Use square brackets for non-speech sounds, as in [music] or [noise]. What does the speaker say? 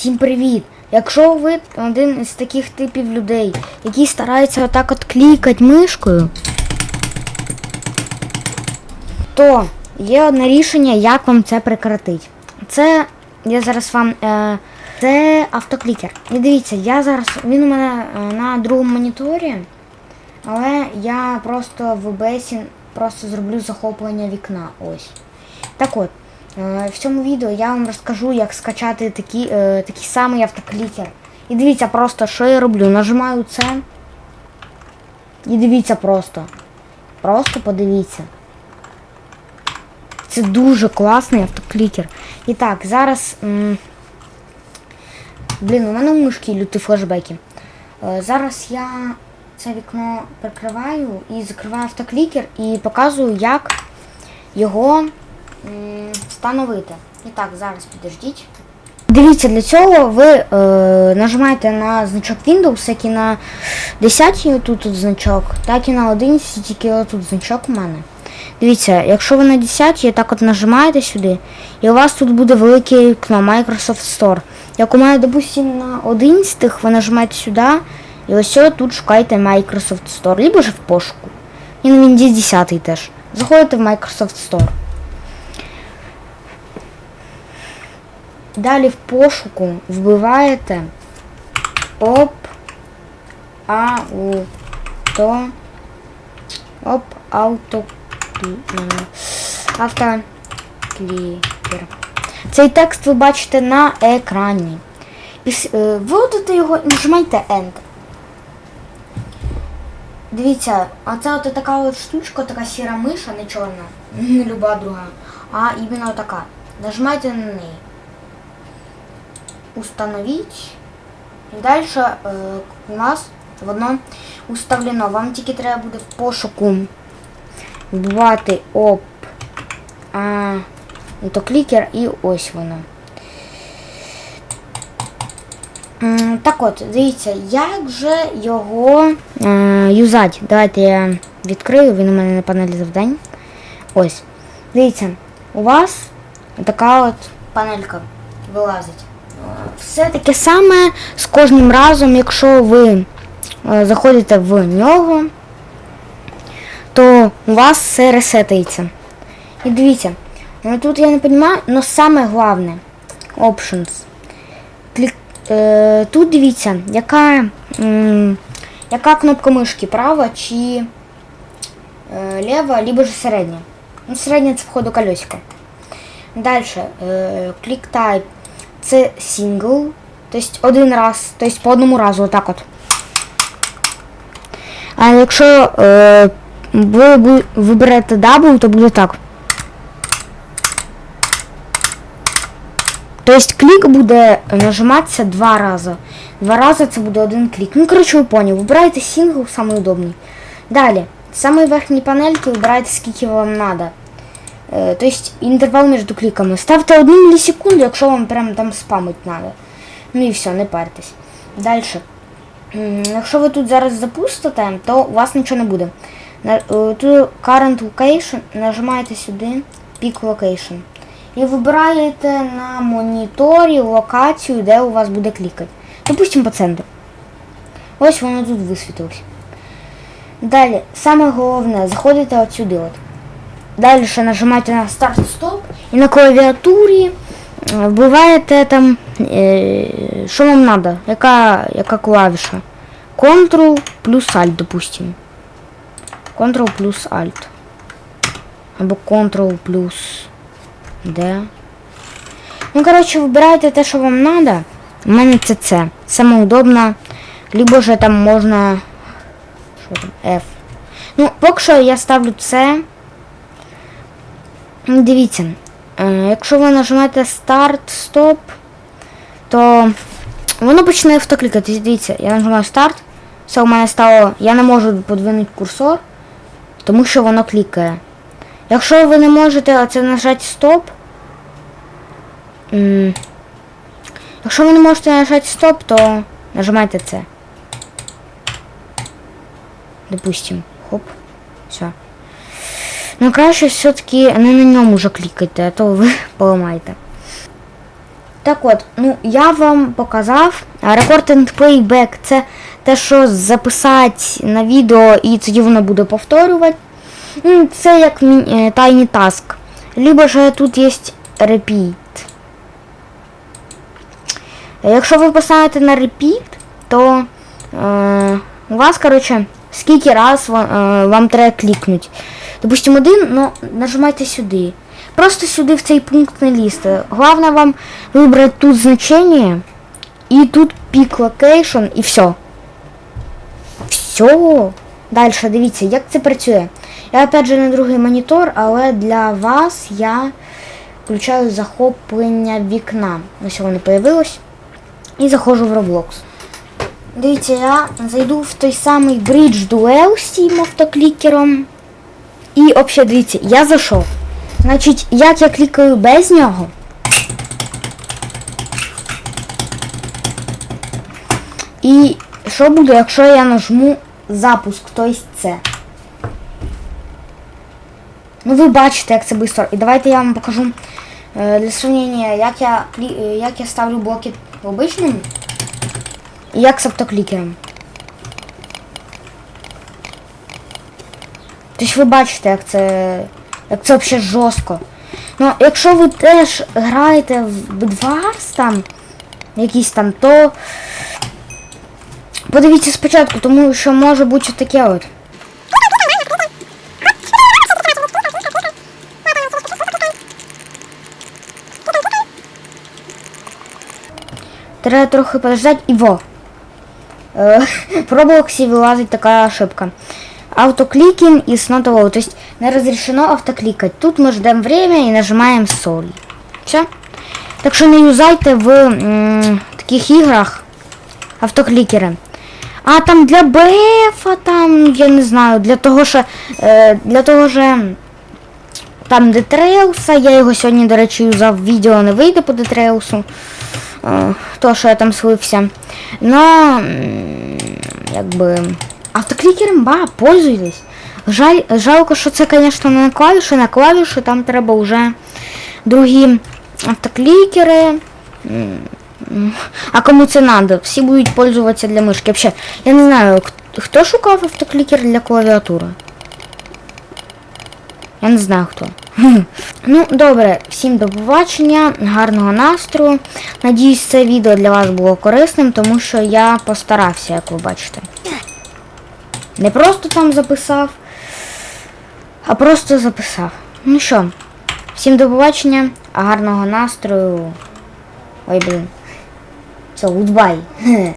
Всім привіт! Якщо ви один із таких типів людей, які стараються отак от клікати мишкою, то є одне рішення, як вам це прекратити. Це я зараз вам. Е, це автоклікер. І дивіться, я зараз. Він у мене е, на другому моніторі, але я просто в OBS просто зроблю захоплення вікна. Ось. Так от, в цьому відео я вам розкажу, як скачати такі, е, такий самий автоклікер. І дивіться просто, що я роблю. Нажимаю це. І дивіться просто. Просто подивіться. Це дуже класний автоклікер. І так, зараз. Блін, у мене в мишки люті флешбеки. Е, зараз я це вікно прикриваю і закриваю автоклікер і показую, як його встановити. І так, зараз підождіть. Дивіться, для цього ви е, нажимаєте на значок Windows, як і на 10 тут, тут значок, так і на 11, тільки отут значок у мене. Дивіться, якщо ви на 10 так от нажимаєте сюди, і у вас тут буде велике вікно Microsoft Store. Як у мене, допустим, на 11 ви нажимаєте сюди, і ось тут шукаєте Microsoft Store, либо ж в пошуку. І на Windows 10 теж. Заходите в Microsoft Store. Далі в пошуку вбиваєте оп ауто оп ауто автоклікер. Цей текст ви бачите на екрані. Піс- е, Вводите його і нажимайте Enter. Дивіться, а це от така от штучка, така сіра миша, не чорна, [laughs] не люба друга, а іменно така. Нажимайте на неї. Установить. І далі е, у нас воно уставлено. Вам тільки треба буде в пошуку вбивати оп. А, клікер і ось воно. Так от, дивіться, як же його е, юзати. Давайте я відкрию, він у мене на панелі завдань. Ось. Дивіться, у вас така от панелька вилазить. Все таке саме з кожним разом, якщо ви е, заходите в нього, то у вас все ресетається. І дивіться, ну тут я не розумію, але саме головне Options. Е, тут дивіться, яка, яка кнопка мишки, права чи е, лева, либо ж середня. Ну, середня це входу колесико. Далі, клік type це single, тобто один раз, тобто по одному разу, отак от. А якщо е, ви виберете double, то буде так. Тобто клік буде нажиматися два рази. Два рази це буде один клік. Ну, коротше, ви поняли. Вибирайте сингл, самий удобний. Далі, з самої верхньої панельки вибирайте, скільки вам треба. Е, тобто інтервал між кліками. Ставте одну мілісекунду, якщо вам прям там спамить треба. Ну і все, не парьтесь. Далі. Якщо ви тут зараз запустите, то у вас нічого не буде. Е, тут Current Location, нажимаєте сюди Pick Location. І вибираєте на моніторі локацію, де у вас буде клікати. Допустимо по центру. Ось воно тут висвітилось. Далі, саме головне, заходите от сюди. От. Далі ще нажимаєте на старт-стоп і на клавіатурі е, вбиваєте там, е, що вам треба, яка, яка клавіша. Ctrl плюс Alt, допустим. Ctrl плюс Alt. Або Ctrl плюс D. Ну, коротше, вибирайте те, що вам треба. У мене це це. Саме удобно. Либо же там можна. F. Ну, поки що я ставлю це. Дивіться, е, якщо ви нажимаєте старт, стоп, то воно почне автоклікати. Дивіться, я нажимаю старт. Все у мене стало. Я не можу подвинути курсор, тому що воно клікає. Якщо ви не можете оце нажати стоп. Якщо ви не можете нажати стоп, то нажимайте це. Допустим. Хоп. Все. Ну краще все-таки не на ньому вже клікайте, а то ви [laughs] поламаєте. Так от, ну я вам показав а, Record and Playback це те, що записати на відео і тоді воно буде повторювати. Ну, Це як е, Tiny Либо ж тут є Repeat. Якщо ви поставите на Repeat, то е, у вас, коротше, скільки раз вам, е, вам треба клікнути. Допустим, один, ну, нажимайте сюди. Просто сюди в цей пункт не лізьте. Головне вам вибрати тут значення і тут пік локейшн і все. Все. Далі, дивіться, як це працює. Я опять же на другий монітор, але для вас я включаю захоплення вікна. Ось воно появилось. І заходжу в Roblox. Дивіться, я зайду в той самий Bridge Duel з цим автоклікером. І взагалі, дивіться, я зайшов. Значить, як я клікаю без нього. І що буде, якщо я нажму запуск, тобто це. Ну ви бачите, як це швидко. І давайте я вам покажу е, для сравнення, як я, е, як я ставлю блоки в обичному і як з автоклікером. Тобто ви бачите, як це, як це взагалі жорстко. Ну, якщо ви теж граєте в Bedwars там, якісь там, то подивіться спочатку, тому що може бути таке от. Треба трохи подождать і во. Е, [laughs] В Роблоксі вилазить така ошибка. Is not allowed. То есть не разрешено автокликать. Тут мы ждем время и нажимаем соль. Все. Так що не юзайте в таких іграх автоклікери. А там для БФ, там, я не знаю, для того, що е, для того же там Детреуса, я його сьогодні, до речі, юзав, відео не вийде по Детреусу. Е, то, що я там слився. Но, якби, автоклікером, ба, пользуйтесь. Жаль, жалко, що це, звісно, не на клавіші, на клавіші там треба вже другі автоклікери. А кому це надо? Всі будуть пользуватися для мишки. Взагалі, я не знаю, хто шукав автоклікер для клавіатури? Я не знаю хто. [laughs] Ну, добре, всім до побачення, гарного настрою. Надіюсь, це відео для вас було корисним, тому що я постарався, як ви бачите. Не просто там записав, а просто записав. Ну що, всім до побачення, гарного настрою. Ой, блін. Все, гудбай. [laughs]